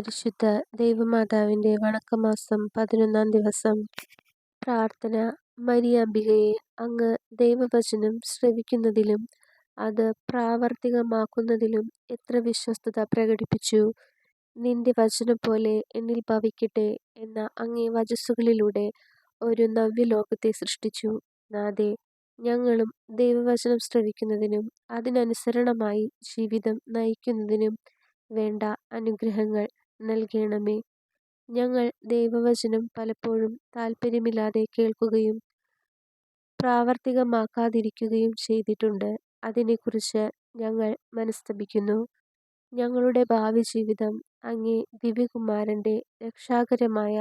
പരിശുദ്ധ ദൈവമാതാവിന്റെ വണക്കമാസം പതിനൊന്നാം ദിവസം പ്രാർത്ഥന മരിയാബികയെ അങ്ങ് ദൈവവചനം ശ്രവിക്കുന്നതിലും അത് പ്രാവർത്തികമാക്കുന്നതിലും എത്ര വിശ്വസ്തത പ്രകടിപ്പിച്ചു. നിന്റെ വചനം പോലെ എന്നിൽ ഭവിക്കട്ടെ എന്ന അങ്ങേ വചസ്സുകളിലൂടെ ഒരു നവ്യലോകത്തെ സൃഷ്ടിച്ചു. നാദേ ഞങ്ങളും ദൈവവചനം ശ്രവിക്കുന്നതിനും അതിനനുസരണമായി ജീവിതം നയിക്കുന്നതിനും വേണ്ട അനുഗ്രഹങ്ങൾ നൽകേണമേ. ഞങ്ങൾ ദൈവവചനം പലപ്പോഴും താല്പര്യമില്ലാതെ കേൾക്കുകയും പ്രാവർത്തികമാക്കാതിരിക്കുകയും ചെയ്തിട്ടുണ്ട്. അതിനെക്കുറിച്ച് ഞങ്ങൾ മനസ്തപിക്കുന്നു. ഞങ്ങളുടെ ഭാവി ജീവിതം അങ്ങേ ദിവ്യകുമാരന്റെ രക്ഷാകരമായ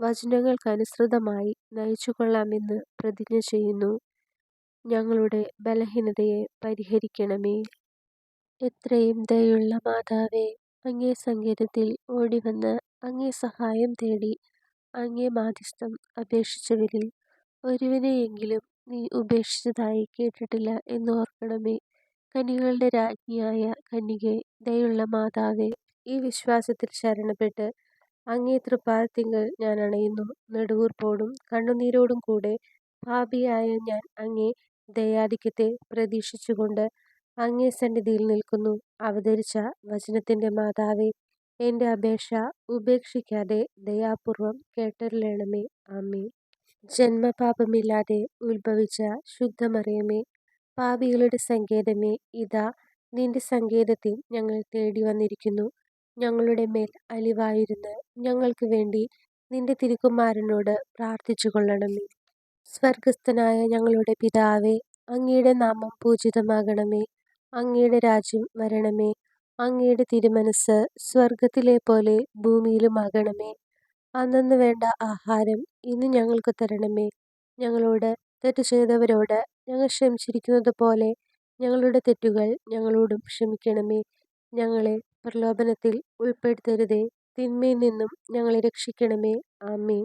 വചനങ്ങൾക്കനുസൃതമായി നയിച്ചുകൊള്ളാമെന്ന് പ്രതിജ്ഞ ചെയ്യുന്നു. ഞങ്ങളുടെ ബലഹീനതയെ പരിഹരിക്കണമേ. എത്രയും ദയുള്ള മാതാവേ, അങ്ങേ സങ്കേതത്തിൽ ഓടിവന്ന് അങ്ങേ സഹായം തേടി അങ്ങേ മാധ്യസ്ഥം അപേക്ഷിച്ചവരിൽ ഒരുവനെയെങ്കിലും നീ ഉപേക്ഷിച്ചതായി കേട്ടിട്ടില്ല എന്നോർക്കണമേ. കന്യകകളുടെ രാജ്ഞിയായ കന്യകേ, ദയയുള്ള മാതാവേ, ഈ വിശ്വാസത്തിൽ ശരണപ്പെട്ട് അങ്ങേ തൃപ്പാദത്തിങ്കൽ ഞാൻ അണയുന്നു. നെടുവീർപ്പോടും കണ്ണുനീരോടും കൂടെ പാപിയായ ഞാൻ അങ്ങേ ദയാധിക്യത്തെ പ്രതീക്ഷിച്ചുകൊണ്ട് അങ്ങേ സന്നിധിയിൽ നിൽക്കുന്നു. അവതരിച്ച വചനത്തിന്റെ മാതാവേ, എന്റെ അപേക്ഷ ഉപേക്ഷിക്കാതെ ദയാപൂർവം കേട്ടരുളേണമേ. അമ്മേ ജന്മപാപമില്ലാതെ ഉത്ഭവിച്ച ശുദ്ധമറിയമേ, പാപികളുടെ സങ്കേതമേ, ഇതാ നിന്റെ സങ്കേതത്തിൽ ഞങ്ങൾ തേടി വന്നിരിക്കുന്നു ഞങ്ങളുടെ മേൽ അലിവായിരുന്ന് ഞങ്ങൾക്ക് വേണ്ടി നിന്റെ തിരുക്കുമാരനോട് പ്രാർത്ഥിച്ചു കൊള്ളണമേ സ്വർഗസ്ഥനായ ഞങ്ങളുടെ പിതാവേ, അങ്ങയുടെ നാമം പൂജിതമാകണമേ. അങ്ങയുടെ രാജ്യം വരണമേ. അങ്ങയുടെ തിരുമനസ് തിരുമനസ്സ് ഭൂമിയിലും ആകണമേ അന്നന്ന് വേണ്ട ആഹാരം ഇന്ന് ഞങ്ങൾക്ക് തരണമേ. ഞങ്ങളോട് തെറ്റ് ചെയ്തവരോട് ഞങ്ങൾ ക്ഷമിച്ചിരിക്കുന്നത് പോലെ ഞങ്ങളുടെ തെറ്റുകൾ ഞങ്ങളോടും ക്ഷമിക്കണമേ. ഞങ്ങളെ പ്രലോഭനത്തിൽ ഉൾപ്പെടുത്തരുതേ. തിന്മയിൽ നിന്നും ഞങ്ങളെ രക്ഷിക്കണമേ. ആമേൻ.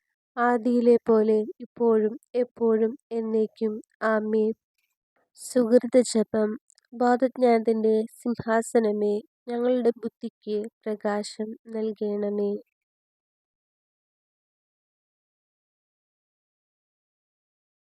ആദിയിലെപ്പോലെ ഇപ്പോഴും എപ്പോഴും എന്നേക്കും. ആമേൻ. സുകൃതജപം. ബോധജ്ഞാനത്തിന്റെ സിംഹാസനമേ, ഞങ്ങളുടെ ബുദ്ധിക്ക് പ്രകാശം നൽകേണമേ.